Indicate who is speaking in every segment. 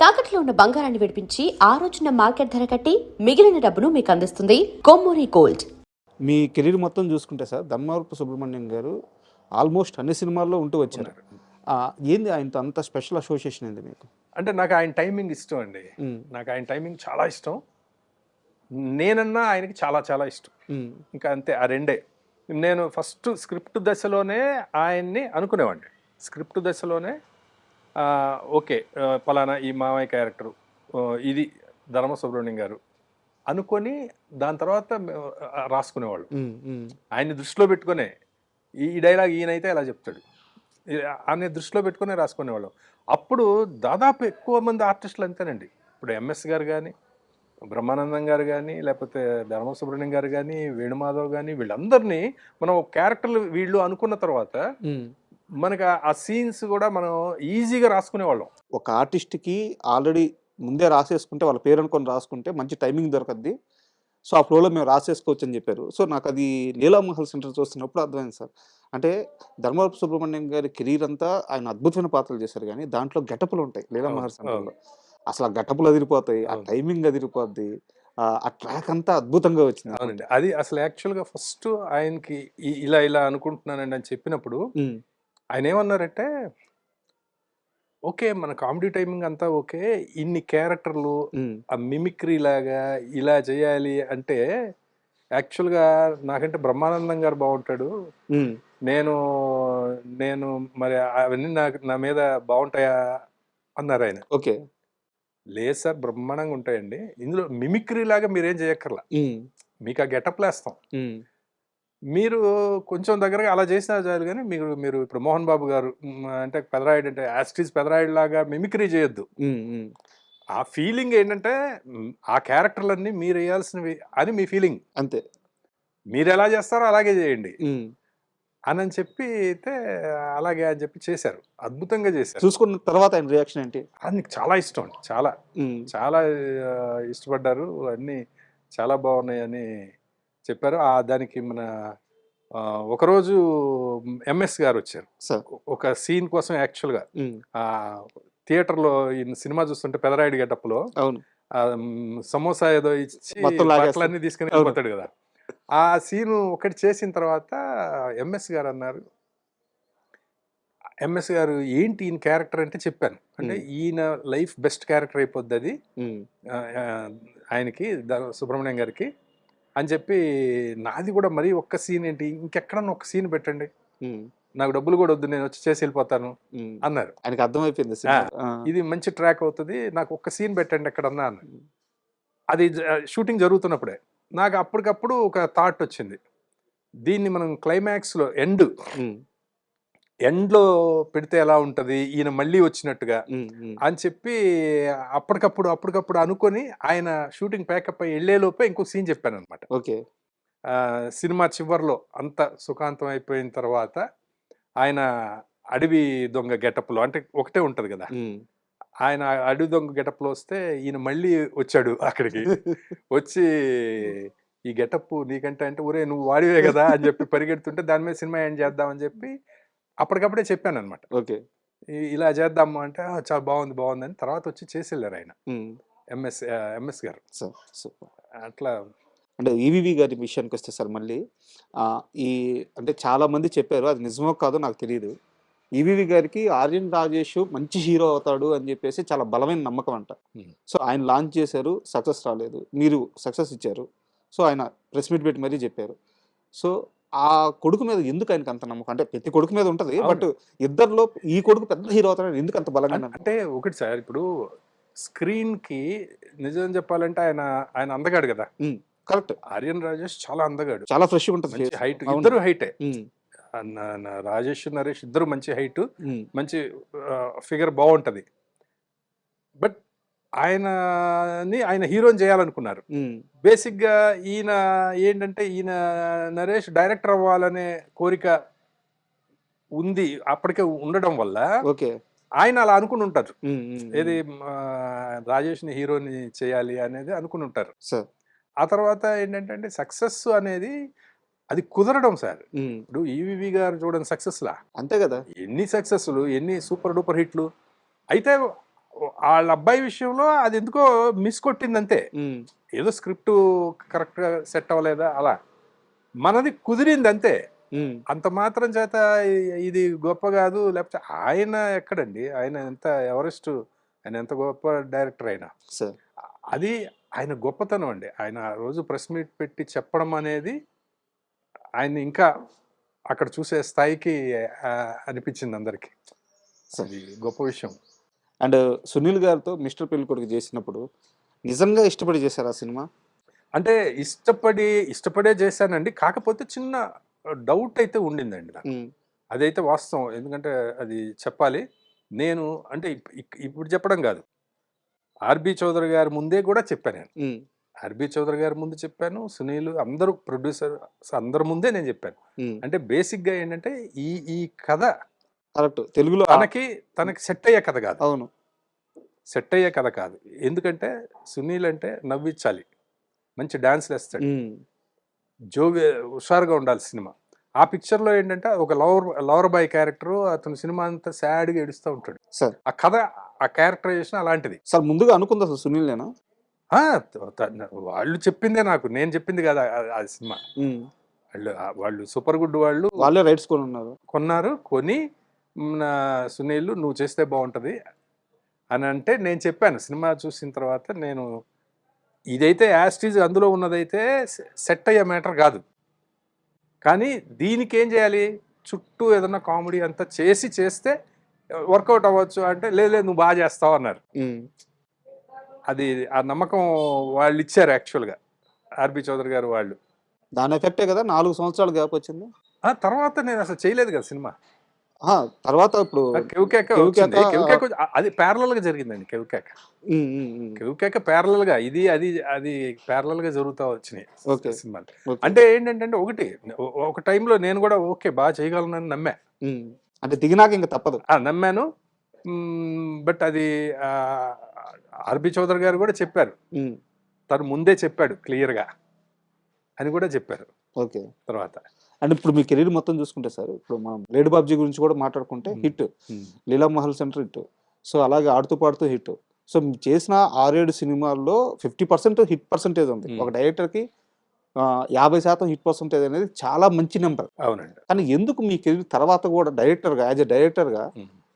Speaker 1: తాకట్లో ఉన్న బంగారాన్ని విడిపించి ఆ రోజున మార్కెట్ ధర కట్టి మిగిలిన డబ్బును మీకు అందిస్తుంది కొమ్మూరి గోల్డ్.
Speaker 2: మీ కెరీర్ మొత్తం చూసుకుంటే సార్ ధర్మవరపు సుబ్రహ్మణ్యం గారు ఆల్మోస్ట్ అన్ని సినిమాల్లో ఉంటూ వచ్చారు. ఆ, ఏంది ఆయనతో అంత స్పెషల్ అసోసియేషన్ ఏంది మీకు?
Speaker 3: అంటే నాకు ఆయన టైమింగ్ ఇష్టం అండి. నాకు ఆయన టైమింగ్ చాలా ఇష్టం. నేనన్నా ఆయనకి చాలా చాలా ఇష్టం. ఇంకా అంతే ఆ రెండే. నేను ఫస్ట్ స్క్రిప్ట్ దశలోనే ఆయన్ని అనుకునేవాడిని. స్క్రిప్ట్ దశలోనే ఓకే. పలానా ఈ మామయ్య క్యారెక్టరు. ఇది ధర్మ సుబ్రహ్మణ్యం గారు అనుకొని దాని తర్వాత రాసుకునేవాళ్ళు. ఆయన్ని దృష్టిలో పెట్టుకునే ఈ డైలాగ్ ఈయనైతే ఇలా చెప్తాడు. ఆయన దృష్టిలో పెట్టుకునే రాసుకునేవాళ్ళం. అప్పుడు దాదాపు ఎక్కువ మంది ఆర్టిస్టులు అంతేనండి. ఇప్పుడు ఎంఎస్ గారు కానీ బ్రహ్మానందం గారు కానీ లేకపోతే ధర్మ సుబ్రహ్మణ్యం గారు కానీ వేణుమాధవ్ కానీ వీళ్ళందరినీ మనం క్యారెక్టర్లు వీళ్ళు అనుకున్న తర్వాత. మనకి ఆ- సీన్స్ కూడా మనం ఈజీగా రాసుకునేవాళ్ళం.
Speaker 2: ఒక ఆర్టిస్ట్కి ఆల్రెడీ ముందే రాసేసుకుంటే వాళ్ళ పేరు అనుకొని రాసుకుంటే మంచి టైమింగ్ దొరకద్ది. సో ఆ ఫ్లోలో మేము రాసేసుకోవచ్చు అని చెప్పారు. సో నాకు అది లీలామహల్ సెంటర్ చూస్తున్నప్పుడు అర్థమైంది సార్. అంటే ధర్మవరపు సుబ్రహ్మణ్యం గారి కెరీర్ అంతా ఆయన అద్భుతమైన పాత్రలు చేశారు. కానీ దాంట్లో గెటపులు ఉంటాయి లీలామహల్ సెంటర్లో. అసలు ఆ గెటపులు అదిరిపోతాయి ఆ. టైమింగ్ అదిరిపోద్ది ఆ- ట్రాక్ అంతా అద్భుతంగా వచ్చింది
Speaker 3: అవునండి. అది అసలు యాక్చువల్గా ఫస్ట్ ఆయనకి ఇలా ఇలా అనుకుంటున్నానండి అని చెప్పినప్పుడు ఆయన ఏమన్నారంటే ఓకే మన కామెడీ టైమింగ్ అంతా ఓకే ఇన్ని క్యారెక్టర్లు ఆ మిమిక్రీ లాగా ఇలా చేయాలి అంటే యాక్చువల్గా నాకంటే బ్రహ్మానందం గారు బాగుంటాడు. నేను నేను మరి అవన్నీ నాకు నా మీద బాగుంటాయా? అన్నారు ఆయన
Speaker 2: ఓకే.
Speaker 3: లేదు సార్ బ్రహ్మాండంగా ఉంటాయండి. ఇందులో మిమిక్రీ లాగా మీరేం చేయక్కర్లా. మీకు ఆ గెటప్లు వేస్తాం
Speaker 2: ఉమ్,
Speaker 3: మీరు కొంచెం దగ్గరగా అలా చేసినా చాలు కానీ మీరు మీరు ఇప్పుడు మోహన్ బాబు గారు అంటే పెదరాయుడు అంటే యాస్టీస్ పెదరాయుడు లాగా మిమిక్రీ చేయొద్దు. ఆ ఫీలింగ్ ఏంటంటే ఆ క్యారెక్టర్లన్నీ మీరు వేయాల్సినవి అని మీ ఫీలింగ్.
Speaker 2: అంతే.
Speaker 3: మీరు ఎలా చేస్తారో అలాగే చేయండి. అని అని చెప్పి అయితే అలాగే అని చెప్పి చేశారు. అద్భుతంగా చేశారు.
Speaker 2: చూసుకున్న తర్వాత ఆయన రియాక్షన్ ఏంటి?
Speaker 3: అది చాలా ఇష్టం అండి చాలా. చాలా ఇష్టపడ్డారు. అన్నీ చాలా బాగున్నాయని చెప్పారు. ఆ దానికి మన ఒకరోజు ఎంఎస్ గారు వచ్చారు ఒక సీన్ కోసం యాక్చువల్గా. థియేటర్లో ఈ సినిమా చూస్తుంటే పెదరాయుడు గెటప్లో సమోసా ఏదో ఇచ్చి. బట్టలన్నీ తీసుకుని. వెళ్ళిపోతాడు కదా. ఆ సీను ఒకటి చేసిన తర్వాత ఎంఎస్ గారు అన్నారు ఎంఎస్ గారు ఏంటి ఈయన క్యారెక్టర్ అంటే చెప్పాను. అంటే. ఈయన లైఫ్ బెస్ట్ క్యారెక్టర్ అయిపోద్ది అది. ఆయనకి సుబ్రహ్మణ్యం గారికి. అని చెప్పి నాది కూడా మరీ ఒక్క సీన్ ఏంటి? ఇంకెక్కడన్నా ఒక సీన్ పెట్టండి. నాకు డబ్బులు కూడా వద్దు నేను వచ్చి చేసి వెళ్ళిపోతాను. అన్నారు.
Speaker 2: ఆయనకి అర్థమైపోయింది
Speaker 3: ఇది మంచి ట్రాక్ అవుతుంది నాకు ఒక్క సీన్ పెట్టండి ఎక్కడన్నా అన్నారు. అది షూటింగ్ జరుగుతున్నప్పుడే. నాకు అప్పటికప్పుడు ఒక థాట్ వచ్చింది. దీన్ని మనం క్లైమాక్స్లో ఎండ్ ఎండ్లో పెడితే ఎలా ఉంటుంది? ఈయన మళ్ళీ వచ్చినట్టుగా అని చెప్పి అప్పటికప్పుడు అప్పటికప్పుడు అనుకొని ఆయన షూటింగ్ ప్యాకప్ అయ్యి వెళ్ళేలోపే ఇంకో సీన్ చెప్పాను అనమాట
Speaker 2: ఓకే
Speaker 3: సినిమా చివర్లో అంత సుఖాంతం అయిపోయిన తర్వాత ఆయన అడవి దొంగ గెటప్లో అంటే ఒకటే ఉంటుంది కదా? ఆయన అడవి దొంగ గెటప్లో వస్తే ఈయన మళ్ళీ వచ్చాడు అక్కడికి. వచ్చి ఈ గెటప్ నీకంటే అంటే ఒరే నువ్వు వాడివే కదా? అని చెప్పి పరిగెడుతుంటే దాని మీద సినిమా ఏం చేద్దామని చెప్పి అప్పటికప్పుడే చెప్పాను అనమాట
Speaker 2: ఓకే
Speaker 3: ఇలా చేద్దాము అంటే "ఆ, చాలా బాగుంది బాగుంది అని తర్వాత వచ్చి చేసి వెళ్ళారు ఆయన ఎంఎస్ ఎంఎస్ గారు. అట్లా
Speaker 2: అంటే ఈవీవి గారి విషయానికి వస్తే సార్ మళ్ళీ ఈ అంటే చాలా మంది చెప్పారు అది నిజమో కాదో నాకు తెలియదు ఈవీవి గారికి ఆర్యన్ రాజేష్ మంచి హీరో అవుతాడు అని చెప్పేసి చాలా బలమైన నమ్మకం అంట. సో ఆయన లాంచ్ చేశారు సక్సెస్ రాలేదు. మీరు సక్సెస్ ఇచ్చారు. సో ఆయన ప్రెస్ మీట్ పెట్టి మరీ చెప్పారు. సో ఆ కొడుకు మీద ఎందుకు ఆయనకి అంత నమ్మకం అంటే ప్రతి కొడుకు మీద ఉంటది. బట్ ఇద్దరిలో ఈ కొడుకు పెద్ద హీరో అవుతాడని ఎందుకు అంత బలంగా?
Speaker 3: అంటే ఒకటి సార్ ఇప్పుడు స్క్రీన్కి నిజం చెప్పాలంటే ఆయన ఆయన అందగాడు కదా
Speaker 2: కరెక్ట్
Speaker 3: ఆర్యన్ రాజేష్ చాలా అందగాడు
Speaker 2: చాలా ఫ్రెష్ ఉంటుంది.
Speaker 3: హైట్. ఇద్దరు హైటే రాజేష్ నరేష్ ఇద్దరు మంచి హైట్ మంచి ఫిగర్ బాగుంటది బట్ ఆయనని ఆయన హీరోని చేయాలనుకున్నారు.
Speaker 2: ఉమ్,
Speaker 3: బేసిక్గా ఈయన ఏంటంటే ఈయన నరేష్ డైరెక్టర్ అవ్వాలనే కోరిక ఉంది అప్పటికే ఉండడం వల్ల
Speaker 2: ఓకే.
Speaker 3: ఆయన అలా అనుకుని ఉంటారు. ఏది రాజేష్ని హీరోని చేయాలి అనేది అనుకుని ఉంటారు.
Speaker 2: సార్.
Speaker 3: ఆ తర్వాత ఏంటంటే సక్సెస్ అనేది అది కుదరడం సార్. ఇప్పుడు ఈవివి గారు చూడండి సక్సెస్ లా
Speaker 2: అంతే కదా.
Speaker 3: ఎన్ని సక్సెస్లు ఎన్ని సూపర్ డూపర్ హిట్లు. అయితే వాళ్ళ అబ్బాయి విషయంలో అది ఎందుకో మిస్ కొట్టింది అంతే
Speaker 2: ఉమ్,
Speaker 3: ఏదో స్క్రిప్ట్ కరెక్ట్గా సెట్ అవ్వలేదా? అలా. మనది కుదిరింది అంతే అంత మాత్రం చేత ఇది గొప్ప కాదు లేకపోతే ఆయన ఎక్కడండి? ఆయన ఎంత ఎవరెస్ట్? ఆయన ఎంత గొప్ప డైరెక్టర్ అయినా.
Speaker 2: సార్.
Speaker 3: అది ఆయన గొప్పతనం అండి. ఆయన రోజు ప్రెస్ మీట్ పెట్టి చెప్పడం అనేది ఆయన ఇంకా అక్కడ చూసే స్థాయికి అనిపించింది అందరికి. గొప్ప విషయం.
Speaker 2: అండ్ సునీల్ గారితో మిస్టర్ పెళ్ళి కొడుకు చేసినప్పుడు నిజంగా ఇష్టపడి చేశారు ఆ సినిమా?
Speaker 3: అంటే ఇష్టపడి ఇష్టపడే చేశానండి. కాకపోతే చిన్న డౌట్ అయితే ఉండిందండి నాకు. అదైతే వాస్తవం. ఎందుకంటే అది చెప్పాలి. నేను అంటే ఇప్పుడు చెప్పడం కాదు. ఆర్బి చౌదరి గారి ముందే కూడా చెప్పాను నేను. ఆర్బి చౌదరి గారి ముందు చెప్పాను. సునీల్ అందరూ ప్రొడ్యూసర్ అందరి ముందే నేను చెప్పాను. అంటే బేసిక్గా ఏంటంటే ఈ ఈ కథ
Speaker 2: కరెక్ట్. తెలుగులో
Speaker 3: తనకి తనకి సెట్ అయ్యే కథ కాదు.
Speaker 2: అవును.
Speaker 3: సెట్ అయ్యే కథ కాదు. ఎందుకంటే సునీల్ అంటే నవ్వించాలి. మంచి డాన్స్లు వేస్తాడు. జోవి హుషారుగా ఉండాలి సినిమా. ఆ పిక్చర్లో ఏంటంటే ఒక లవర్ లవర్ బాయ్ క్యారెక్టర్ అతను సినిమా అంతా సాడ్గా ఏడుస్తూ ఉంటాడు.
Speaker 2: సార్.
Speaker 3: ఆ కథ ఆ క్యారెక్టరైజేషన్ అలాంటిది.
Speaker 2: సార్ ముందుగా అనుకుంది అసలు సునీల్ నేనా
Speaker 3: వాళ్ళు చెప్పిందే నాకు. నేను చెప్పింది కదా ఆ సినిమా. వాళ్ళు వాళ్ళు సూపర్ గుడ్ వాళ్ళు
Speaker 2: వాళ్ళే రైట్స్ కొని ఉన్నారు
Speaker 3: కొన్నారు కొని సునీల్ నువ్వు చేస్తే బాగుంటుంది. అని అంటే నేను చెప్పాను సినిమా చూసిన తర్వాత నేను ఇదైతే యాస్టీజ్ అందులో ఉన్నదైతే సెట్ అయ్యే మ్యాటర్ కాదు. కానీ దీనికి ఏం చేయాలి? చుట్టూ ఏదన్నా కామెడీ అంతా చేసి చేస్తే వర్కౌట్ అవ్వచ్చు అంటే లేదు లేదు నువ్వు బాగా చేస్తావు అన్నారు. అది ఆ నమ్మకం వాళ్ళు ఇచ్చారు యాక్చువల్గా ఆర్బి చౌదరి గారు వాళ్ళు.
Speaker 2: దాని ఎఫెక్టే కదా నాలుగు సంవత్సరాలు గ్యాప్ వచ్చింది.
Speaker 3: ఆ తర్వాత నేను అసలు చేయలేదు కదా సినిమా.
Speaker 2: తర్వాత ఇప్పుడు
Speaker 3: అది ప్యారలల్గా జరిగిందండి కెవికేక. కెవికేక ప్యారలల్గా ఇది అది అది ప్యారలల్గా జరుగుతా వచ్చినాయి. సినిమాలు. అంటే ఏంటంటే ఒకటి ఒక టైంలో నేను కూడా ఓకే బాగా చేయగలనని నమ్మా.
Speaker 2: అంటే దిగినాక ఇంకా తప్పదు.
Speaker 3: ఆ, నమ్మాను. బట్ అది ఆర్బి చౌదరి గారు కూడా చెప్పారు. తను ముందే చెప్పాడు క్లియర్గా అని కూడా చెప్పారు.
Speaker 2: ఓకే.
Speaker 3: తర్వాత.
Speaker 2: అంటే ఇప్పుడు మీ కెరీర్ మొత్తం చూసుకుంటే సార్ ఇప్పుడు మనం లేడీ బాబ్జీ గురించి కూడా మాట్లాడుకుంటే. Hit. Leela Mahal center hit. So అలాగే ఆడుతూ పాడుతూ హిట్. సో మీరు చేసిన ఆరేడు సినిమాల్లో ఫిఫ్టీ పర్సెంట్ హిట్ పర్సెంటేజ్ ఉంది. ఒక డైరెక్టర్కి యాభై శాతం హిట్ పర్సెంటేజ్ అనేది చాలా మంచి నెంబర్.
Speaker 3: అవునండి.
Speaker 2: కానీ ఎందుకు మీ కెరీర్ తర్వాత కూడా డైరెక్టర్గా యాజ్ ఎ డైరెక్టర్గా.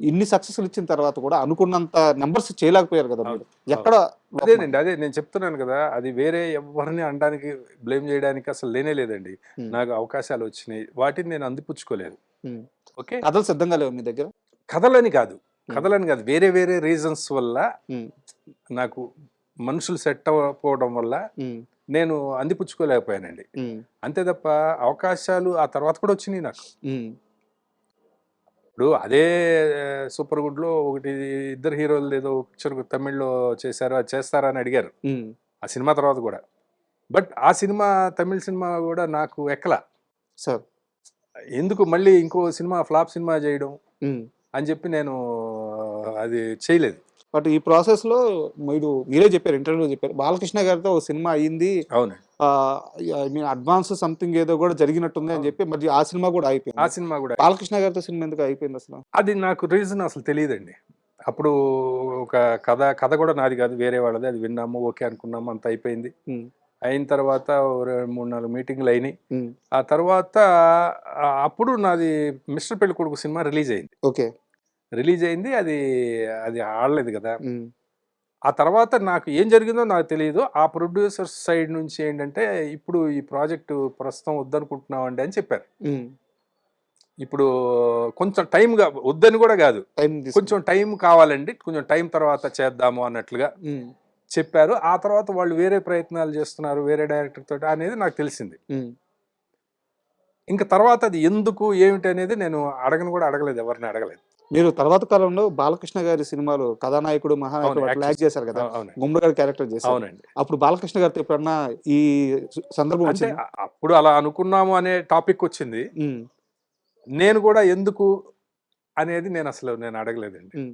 Speaker 2: ఇన్ని సక్సెస్లు ఇచ్చిన తర్వాత కూడా అనుకున్నంత నెంబర్స్ చేయలేకపోయారు కదా మీరు. ఎక్కడ
Speaker 3: అదేనండి అదే నేను చెప్తున్నాను కదా అది వేరే ఎవరిని అనడానికి బ్లేమ్ చేయడానికి అసలు లేనే లేదండి. నాకు అవకాశాలు వచ్చినాయి వాటిని నేను అందిపుచ్చుకోలేదు. ఓకే?
Speaker 2: కథలు సిద్ధంగా లేవు మీ దగ్గర?
Speaker 3: కథలని కాదు కథలని కాదు వేరే వేరే రీజన్స్ వల్ల. నాకు మనుషులు సెట్ అవ్వకపోవడం వల్ల నేను అందిపుచ్చుకోలేకపోయానండి. అంతే తప్ప అవకాశాలు ఆ తర్వాత కూడా వచ్చినాయి నాకు. ఇప్పుడు అదే సూపర్ గుడ్లో ఒకటి ఇద్దరు హీరోలు ఏదో పిక్చర్ తమిళ్ళో చేశారు అది చేస్తారా అని అడిగారు ఆ సినిమా తర్వాత కూడా. బట్ ఆ సినిమా తమిళ సినిమా కూడా నాకు ఎక్కల.
Speaker 2: సార్.
Speaker 3: ఎందుకు మళ్ళీ ఇంకో సినిమా ఫ్లాప్ సినిమా చేయడం. అని చెప్పి నేను అది చేయలేదు.
Speaker 2: బట్ ఈ ప్రాసెస్లో మీరు మీరే చెప్పారు ఇంటర్వ్యూలో చెప్పారు. బాలకృష్ణ గారితో ఒక సినిమా అయ్యింది.
Speaker 3: అవునండి
Speaker 2: ఐ మీన్ అడ్వాన్స్ సంథింగ్ ఏదో కూడా జరిగినట్టుంది అని చెప్పి మరి ఆ సినిమా కూడా
Speaker 3: ఆ
Speaker 2: అయిపోయింది
Speaker 3: సినిమా కూడా
Speaker 2: బాలకృష్ణ గారితో సినిమా ఎందుకు అయిపోయింది అసలు?
Speaker 3: అది నాకు రీజన్ అసలు తెలియదండి. అప్పుడు ఒక కథ కథ కూడా నాది కాదు వేరే వాళ్ళది. అది విన్నాము ఓకే అనుకున్నాము అంత అయిపోయింది. అయిన తర్వాత మూడు నాలుగు మీటింగ్లు అయినాయి. ఆ తర్వాత ఆ, అప్పుడు నాది Mister Pelli Koduku cinema release అయింది.
Speaker 2: ఓకే.
Speaker 3: రిలీజ్ అయింది అది అది ఆడలేదు కదా. ఆ తర్వాత నాకు ఏం జరిగిందో నాకు తెలియదు. ఆ ప్రొడ్యూసర్ సైడ్ నుంచి ఏంటంటే ఇప్పుడు ఈ ప్రాజెక్టు ప్రస్తుతం వద్దనుకుంటున్నామండి అని చెప్పారు. ఇప్పుడు కొంచెం టైంగా వద్దని కూడా కాదు. కొంచెం టైం కావాలండి. కొంచెం టైం తర్వాత చేద్దాము అన్నట్లుగా చెప్పారు. ఆ తర్వాత వాళ్ళు వేరే ప్రయత్నాలు చేస్తున్నారు వేరే డైరెక్టర్ తోటి అనేది నాకు తెలిసింది. ఇంకా తర్వాత అది ఎందుకు ఏమిటి అనేది నేను అడగను కూడా అడగలేదు. ఎవరిని అడగలేదు.
Speaker 2: మీరు తర్వాత కాలంలో బాలకృష్ణ గారి సినిమాలు కథానాయకుడు మహానాయకుడు యాక్ట్. చేశారు కదా? గుమ్మడి గారి క్యారెక్టర్ చేశారు.
Speaker 3: అవునండి.
Speaker 2: అప్పుడు బాలకృష్ణ గారితో ఎప్పుడన్నా ఈ సందర్భం వచ్చింది?
Speaker 3: అప్పుడు అలా అనుకున్నాము అనే టాపిక్ వచ్చింది. నేను కూడా ఎందుకు అనేది నేను అసలు నేను అడగలేదండి.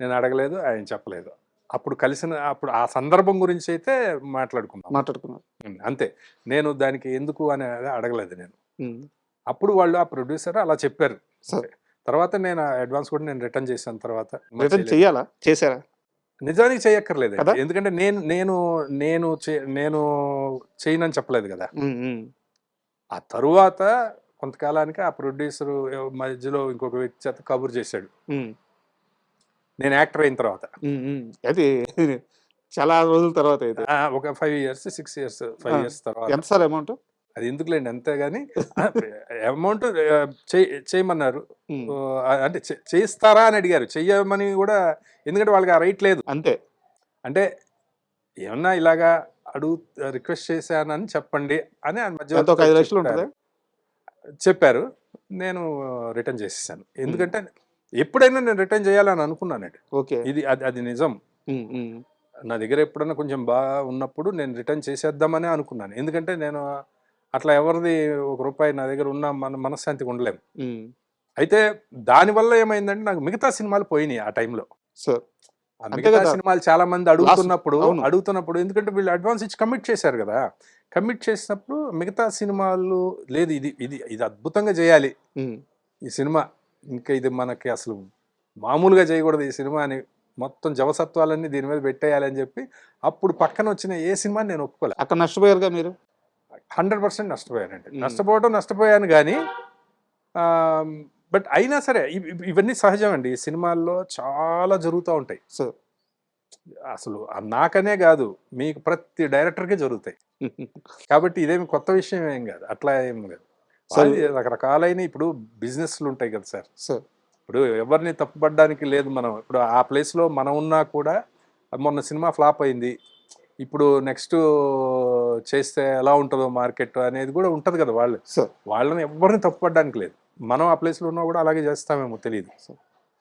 Speaker 3: నేను అడగలేదు ఆయన చెప్పలేదు. అప్పుడు కలిసిన అప్పుడు ఆ సందర్భం గురించి అయితే మాట్లాడుకున్నాం.
Speaker 2: మాట్లాడుకున్నారు.
Speaker 3: ఉమ్, అంతే. నేను దానికి ఎందుకు అనేది అడగలేదు నేను. అప్పుడు వాళ్ళు ఆ ప్రొడ్యూసర్ అలా చెప్పారు.
Speaker 2: సరే.
Speaker 3: తర్వాత నేను అడ్వాన్స్ కూడా నేను రిటర్న్ చేశాను తర్వాత.
Speaker 2: రిటర్న్ చెయ్యాలా చేశారా?
Speaker 3: నిజానికి చేయక్కర్లేదు? ఎందుకంటే నేను నేను నేను నేను చేయనని చెప్పలేదు కదా. ఆ తరువాత కొంతకాలానికి ఆ ప్రొడ్యూసర్ మధ్యలో ఇంకొక వ్యక్తి చేత కబుర్ చేశాడు. నేను యాక్టర్ అయిన తర్వాత.
Speaker 2: అది చాలా రోజుల తర్వాత
Speaker 3: ఒక five years six years five. Years తర్వాత.
Speaker 2: ఎంత సార్ అమౌంట్?
Speaker 3: అది ఎందుకులేండి అంతే కానీ అమౌంట్ చేయమన్నారు. అంటే చేయిస్తారా అని అడిగారు. చెయ్యమని కూడా ఎందుకంటే వాళ్ళకి ఆ రైట్ లేదు.
Speaker 2: అంతే.
Speaker 3: అంటే ఏమన్నా ఇలాగా అడుగు రిక్వెస్ట్ చేశానని చెప్పండి అని మధ్య చెప్పారు. నేను రిటర్న్ చేసేసాను. ఎందుకంటే ఎప్పుడైనా నేను రిటర్న్ చేయాలని అనుకున్నానండి
Speaker 2: ఓకే.
Speaker 3: ఇది అది అది నిజం. నా దగ్గర ఎప్పుడన్నా కొంచెం బాగా ఉన్నప్పుడు నేను రిటర్న్ చేసేద్దామని అనుకున్నాను. ఎందుకంటే నేను అట్లా ఎవరిది ఒక రూపాయి నా దగ్గర ఉన్న మన మనశ్శాంతిగా ఉండలేము. అయితే దానివల్ల ఏమైందంటే నాకు మిగతా సినిమాలు పోయినాయి ఆ టైంలో
Speaker 2: సార్ అంతే
Speaker 3: మిగతా. సినిమాలు చాలా మంది అడుగుతున్నప్పుడు. అడుగుతున్నప్పుడు ఎందుకంటే వీళ్ళు అడ్వాన్స్ ఇచ్చి కమిట్ చేశారు కదా కమిట్ చేసినప్పుడు మిగతా సినిమాలు లేదు ఇది ఇది ఇది అద్భుతంగా చేయాలి. ఈ సినిమా ఇంకా ఇది మనకి అసలు మామూలుగా చేయకూడదు ఈ సినిమా అని మొత్తం జవసత్వాలన్నీ దీని మీద పెట్టేయాలని చెప్పి అప్పుడు పక్కన వచ్చిన ఏ సినిమా నేను ఒప్పుకోలే
Speaker 2: అక్కడ నష్టపోయారుగా మీరు
Speaker 3: హండ్రెడ్ పర్సెంట్ నష్టపోయానండి. నష్టపోవడం నష్టపోయాను కానీ బట్ అయినా సరే ఇవ్- ఇవ్- ఇవన్నీ సహజం అండి ఈ సినిమాల్లో చాలా జరుగుతూ ఉంటాయి.
Speaker 2: సార్
Speaker 3: అసలు నాకనే కాదు మీకు ప్రతి డైరెక్టర్కే జరుగుతాయి. కాబట్టి ఇదేమి కొత్త విషయం ఏం కాదు. అట్లా ఏం కాదు. రకరకాలైన ఇప్పుడు బిజినెస్లు ఉంటాయి కదా సార్.
Speaker 2: సార్
Speaker 3: ఇప్పుడు ఎవరిని తప్పుపడడానికి లేదు మనం. ఇప్పుడు ఆ ప్లేస్లో మనం ఉన్నా కూడా మొన్న సినిమా ఫ్లాప్ అయింది. ఇప్పుడు నెక్స్ట్ చేస్తే ఎలా ఉంటుందో మార్కెట్ అనేది కూడా ఉంటుంది కదా వాళ్ళు వాళ్ళని ఎవరిని తప్పుపడడానికి లేదు. మనం ఆ ప్లేస్లో ఉన్నా కూడా అలాగే చేస్తామేమో తెలియదు